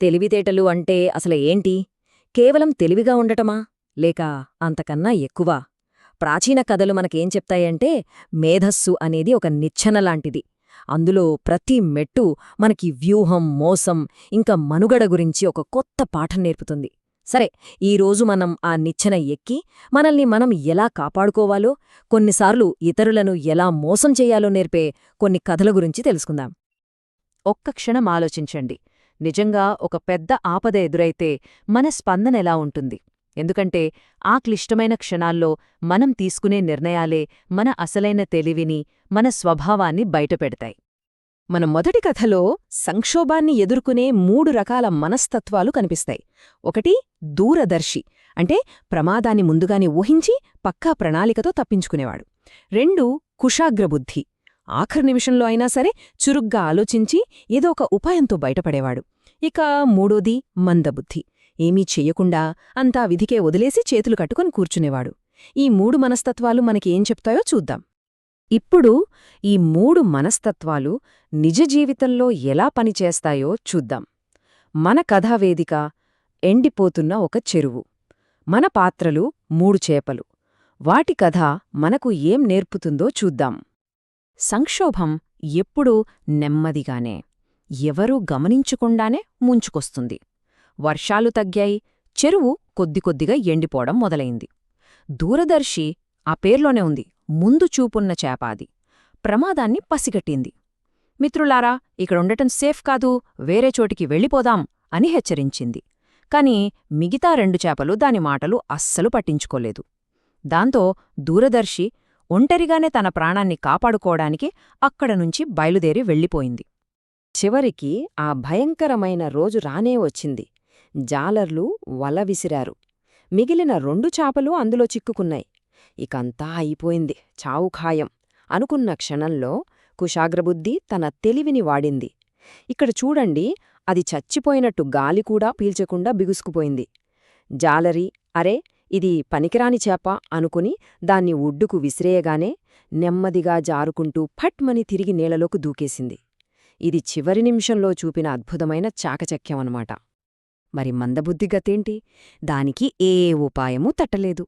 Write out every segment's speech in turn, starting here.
తెలివితేటలు అంటే అసలు ఏంటి? కేవలం తెలివిగా ఉండటమా? లేక అంతకన్నా ఎక్కువ? ప్రాచీన కథలు మనకేం చెప్తాయంటే మేధస్సు అనేది ఒక నిచ్చెన లాంటిది. అందులో ప్రతి మెట్టు మనకి వ్యూహం మోసం ఇంకా మనుగడ గురించి ఒక కొత్త పాఠం నేర్పుతుంది. సరే ఈరోజు మనం ఆ నిచ్చెన ఎక్కి మనల్ని మనం ఎలా కాపాడుకోవాలో కొన్నిసార్లు ఇతరులను ఎలా మోసం చెయ్యాలో నేర్పే కొన్ని కథల గురించి తెలుసుకుందాం. ఒక్క క్షణం ఆలోచించండి. నిజంగా ఒక పెద్ద ఆపద ఎదురైతే మన స్పందన ఎలా ఉంటుంది? ఎందుకంటే ఆ క్లిష్టమైన క్షణాల్లో మనం తీసుకునే నిర్ణయాలే మన అసలైన తెలివిని మన స్వభావాన్ని బయటపెడతాయి. మన మొదటి కథలో సంక్షోభాన్ని ఎదుర్కొనే మూడు రకాల మనస్తత్వాలు కనిపిస్తాయి. ఒకటి దూరదర్శి అంటే ప్రమాదాన్ని ముందుగానే ఊహించి పక్కా ప్రణాళికతో తప్పించుకునేవాడు. రెండు కుషాగ్రబుద్ధి ఆఖరి నిమిషంలో అయినా సరే చురుగ్గా ఆలోచించి ఏదో ఒక ఉపాయంతో బయటపడేవాడు. ఇక మూడోది మందబుద్ధి. ఏమీ చెయ్యకుండా అంతా విధికే వదిలేసి చేతులు కట్టుకుని కూర్చునేవాడు. ఈ మూడు మనస్తత్వాలు మనకి ఏం చెప్తాయో చూద్దాం. ఇప్పుడు ఈ మూడు మనస్తత్వాలు నిజ జీవితంలో ఎలా పనిచేస్తాయో చూద్దాం. మన కథావేదిక ఎండిపోతున్న ఒక చెరువు. మన పాత్రలు మూడు చేపలు. వాటి కథ మనకు ఏం నేర్పుతుందో చూద్దాం. సంక్షోభం ఎప్పుడూ నెమ్మదిగానే. ఎవరూ గమనించకుండానే ముంచుకొస్తుంది. వర్షాలు తగ్గాయి చెరువు కొద్ది కొద్దిగా ఎండిపోవడం మొదలైంది. దూరదర్శి ఆ పేర్లోనే ఉంది ముందు చూపున్న చేపాది. ప్రమాదాన్ని పసిగట్టింది. మిత్రులారా ఇక్కడుండటం సేఫ్ కాదు వేరే చోటికి వెళ్ళిపోదాం అని హెచ్చరించింది. కాని మిగతా రెండు చేపలు దాని మాటలు అస్సలు పట్టించుకోలేదు. దాంతో దూరదర్శి ఒంటరిగానే తన ప్రాణాన్ని కాపాడుకోవడానికి అక్కడనుంచి బయలుదేరి వెళ్ళిపోయింది. చివరికి ఆ భయంకరమైన రోజు రానే వచ్చింది. జాలర్లు వల విసిరారు. మిగిలిన రెండు చాపలు అందులో చిక్కుకున్నాయి. ఇకంతా అయిపోయింది. చావు ఖాయం. అనుకున్న క్షణంలో కుశాగ్రబుద్ధి తన తెలివిని వాడింది. ఇక్కడ చూడండి అది చచ్చిపోయినట్టు గాలి కూడా పీల్చకుండా బిగుసుకుపోయింది. జాలరి అరే ఇది పనికిరాని చేప అనుకుని దాన్ని ఒడ్డుకు విసిరేయగానే నెమ్మదిగా జారుకుంటూ ఫట్మని తిరిగి నేలలోకి దూకేసింది. ఇది చివరి నిమిషంలో చూపిన అద్భుతమైన చాకచక్యమనమాట మరి మందబుద్ధిగతేంటి దానికి ఏ ఉపాయమూ తట్టలేదు.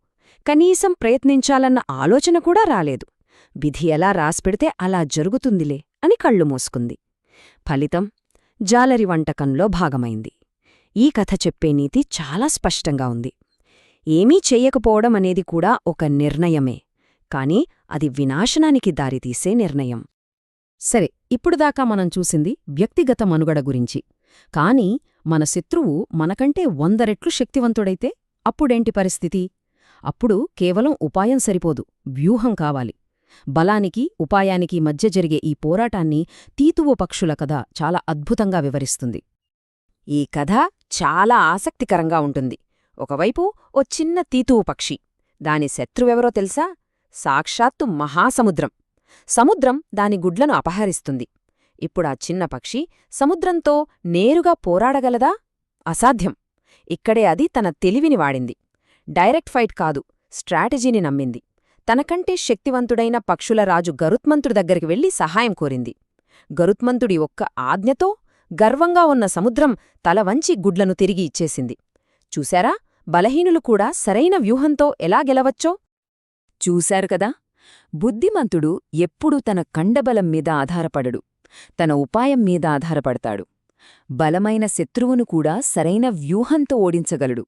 కనీసం ప్రయత్నించాలన్న ఆలోచన కూడా రాలేదు. విధి ఎలా రాసిపెడితే అలా జరుగుతుందిలే అని కళ్ళు మూసుకుంది. ఫలితం జాలరి వంటకంలో భాగమైంది. ఈ కథ చెప్పే నీతి చాలా స్పష్టంగా ఉంది. ఏమీ చెయ్యకపోవడం అనేది కూడా ఒక నిర్ణయమే. కాని అది వినాశనానికి దారితీసే నిర్ణయం. సరే ఇప్పుడు దాకా మనం చూసింది వ్యక్తిగత మనుగడ గురించి. కాని మన శత్రువు మనకంటే వంద రెట్లు శక్తివంతుడైతే అప్పుడేంటి పరిస్థితి? అప్పుడు కేవలం ఉపాయం సరిపోదు వ్యూహం కావాలి. బలానికి ఉపాయానికి మధ్య జరిగే ఈ పోరాటాన్ని తీతువ పక్షుల కథ చాలా అద్భుతంగా వివరిస్తుంది. ఈ కథ చాలా ఆసక్తికరంగా ఉంటుంది. ఒకవైపు ఓ చిన్న తీతువు పక్షి. దాని శత్రువెవరో తెలుసా? సాక్షాత్తు మహాసముద్రం. సముద్రం దాని గుడ్లను అపహరిస్తుంది. ఇప్పుడా చిన్న పక్షి సముద్రంతో నేరుగా పోరాడగలదా? అసాధ్యం. ఇక్కడే అది తన తెలివిని వాడింది. డైరెక్ట్ ఫైట్ కాదు స్ట్రాటజీని నమ్మింది. తనకంటే శక్తివంతుడైన పక్షుల రాజు గరుత్మంతుడి దగ్గరికి వెళ్ళి సహాయం కోరింది. గరుత్మంతుడి ఒక్క ఆజ్ఞతో గర్వంగా ఉన్న సముద్రం తల వంచి గుడ్లను తిరిగి ఇచ్చేసింది. చూశారా? బలహీనులు కూడా సరైన వ్యూహంతో ఎలా గెలవచ్చో? చూశారు కదా! బుద్ధిమంతుడు ఎప్పుడూ తన కండబలం మీద ఆధారపడడు తన ఉపాయం మీద ఆధారపడతాడు. బలమైన శత్రువును కూడా సరైన వ్యూహంతో ఓడించగలడు.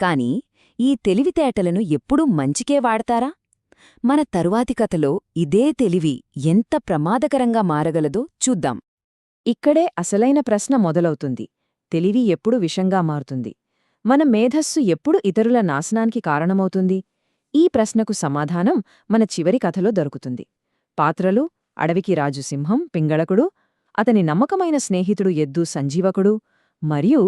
కాని ఈ తెలివితేటలను ఎప్పుడూ మంచికే వాడతారా? మన తరువాతి కథలో ఇదే తెలివి ఎంత ప్రమాదకరంగా మారగలదో చూద్దాం. ఇక్కడే అసలైన ప్రశ్న మొదలవుతుంది. తెలివి ఎప్పుడు విషంగా మారుతుంది. మన మేధస్సు ఎప్పుడు ఇతరుల నాశనానికి కారణమవుతుంది? ఈ ప్రశ్నకు సమాధానం మన చివరి కథలో దొరుకుతుంది. పాత్రలు అడవికి రాజు సింహం పింగళకుడు అతని నమ్మకమైన స్నేహితుడు ఎద్దు సంజీవకుడు మరియు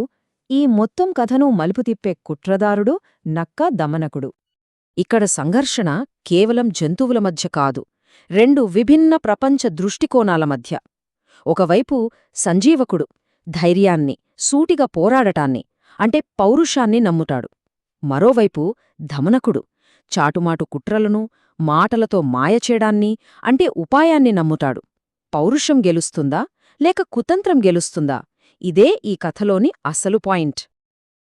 ఈ మొత్తం కథను మలుపు తిప్పే కుట్రదారుడు నక్క దమనకుడు. ఇక్కడ సంఘర్షణ కేవలం జంతువుల మధ్య కాదు రెండు విభిన్న ప్రపంచ దృష్టికోణాల మధ్య. ఒకవైపు సంజీవకుడు ధైర్యాన్ని సూటిగా పోరాడటాన్ని అంటే పౌరుషాన్ని నమ్ముతాడు. మరోవైపు ధమనకుడు చాటుమాటు కుట్రలను మాటలతో మాయచేయడాన్ని అంటే ఉపాయాన్ని నమ్ముతాడు. పౌరుషం గెలుస్తుందా? లేక కుతంత్రం గెలుస్తుందా? ఇదే ఈ కథలోని అసలు పాయింట్.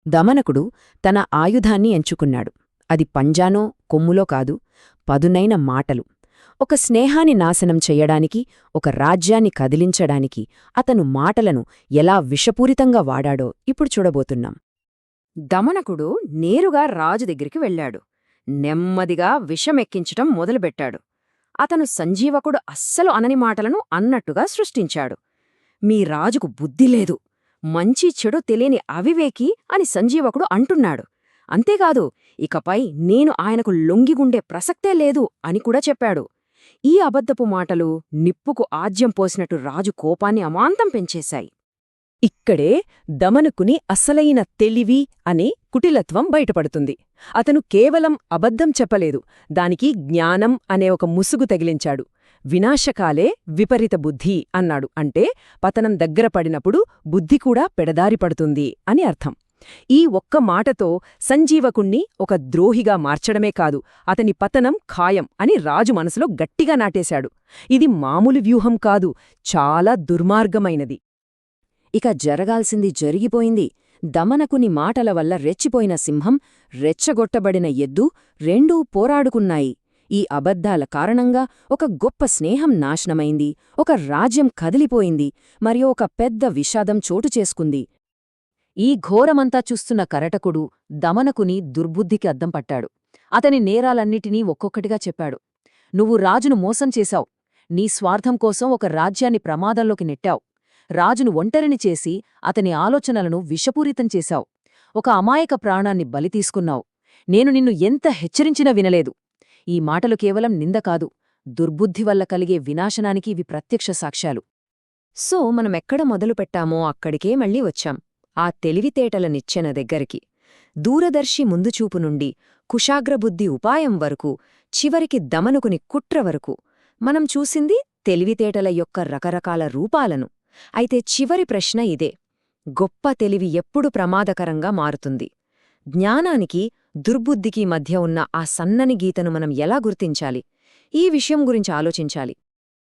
దమనకుడు తన ఆయుధాన్ని ఎంచుకున్నాడు. అది పంజానో కొమ్ములో కాదు పదునైన మాటలు. ఒక స్నేహాన్ని నాశనం చెయ్యడానికి ఒక రాజ్యాన్ని కదిలించడానికి అతను మాటలను ఎలా విషపూరితంగా వాడాడో ఇప్పుడు చూడబోతున్నాం. దమనకుడు నేరుగా రాజు దగ్గరికి వెళ్ళాడు. నెమ్మదిగా విషమెక్కించటం మొదలుపెట్టాడు. అతను సంజీవకుడు అస్సలు అనని మాటలను అన్నట్టుగా సృష్టించాడు. మీ రాజుకు బుద్ధి లేదు. మంచి చెడు తెలియని అవివేకి అని సంజీవకుడు అంటున్నాడు. అంతేకాదు ఇకపై నేను ఆయనకు లొంగిగుండే ప్రసక్తే లేదు అని కూడా చెప్పాడు. ఈ అబద్ధపు మాటలు నిప్పుకు ఆజ్యం పోసినట్టు రాజు కోపాన్ని అమాంతం పెంచేశాయి. ఇక్కడే దమనుకుని అసలైన తెలివి అనే కుటిలత్వం బయటపడుతుంది. అతను కేవలం అబద్ధం చెప్పలేదు దానికి జ్ఞానం అనే ఒక ముసుగు తగిలించాడు. వినాశకాలే విపరీత బుద్ధి అన్నాడు. అంటే పతనం దగ్గర పడినప్పుడు బుద్ధి కూడా పెడదారి పడుతుంది అని అర్థం. ఈ ఒక్క మాటతో సంజీవకుణ్ణి ఒక ద్రోహిగా మార్చడమే కాదు అతని పతనం ఖాయం అని రాజు మనసులో గట్టిగా నాటేశాడు. ఇది మామూలు వ్యూహం కాదు చాలా దుర్మార్గమైనది. ఇక జరగాల్సింది జరిగిపోయింది. దమనకుని మాటల వల్ల రెచ్చిపోయిన సింహం రెచ్చగొట్టబడిన ఎద్దు రెండూ పోరాడుకున్నాయి. ఈ అబద్ధాల కారణంగా ఒక గొప్ప స్నేహం నాశనమైంది. ఒక రాజ్యం కదిలిపోయింది. మరియు ఒక పెద్ద విషాదం చోటు చేసుకుంది. ఈ ఘోరమంతా చూస్తున్న కరటకుడు దమనకుని దుర్బుద్ధికి అద్దం పట్టాడు. అతని నేరాలన్నిటినీ ఒక్కొక్కటిగా చెప్పాడు. నువ్వు రాజును మోసం చేశావు. నీ స్వార్థం కోసం ఒక రాజ్యాన్ని ప్రమాదంలోకి నెట్టావు. రాజును ఒంటరిని చేసి అతని ఆలోచనలను విషపూరితం చేశావు. ఒక అమాయక ప్రాణాన్ని బలి తీసుకున్నావు. నేను నిన్ను ఎంత హెచ్చరించినా వినలేదు. ఈ మాటలు కేవలం నింద కాదు దుర్బుద్ధి వల్ల కలిగే వినాశనానికి ఇవి ప్రత్యక్ష సాక్ష్యాలు. సో మనమెక్కడ మొదలుపెట్టామో అక్కడికే మళ్ళీ వచ్చాం. ఆ తెలివితేటల నిచ్చెన దగ్గరికి దూరదర్శి ముందుచూపు నుండి కుశాగ్రబుద్ధి ఉపాయం వరకు చివరికి దమనుకుని కుట్ర వరకు మనం చూసింది తెలివితేటల యొక్క రకరకాల రూపాలను. అయితే చివరి ప్రశ్న ఇదే. గొప్ప తెలివి ఎప్పుడు ప్రమాదకరంగా మారుతుంది? జ్ఞానానికి దుర్బుద్ధికి మధ్య ఉన్న ఆ సన్నని గీతను మనం ఎలా గుర్తించాలి? ఈ విషయం గురించి ఆలోచించాలి.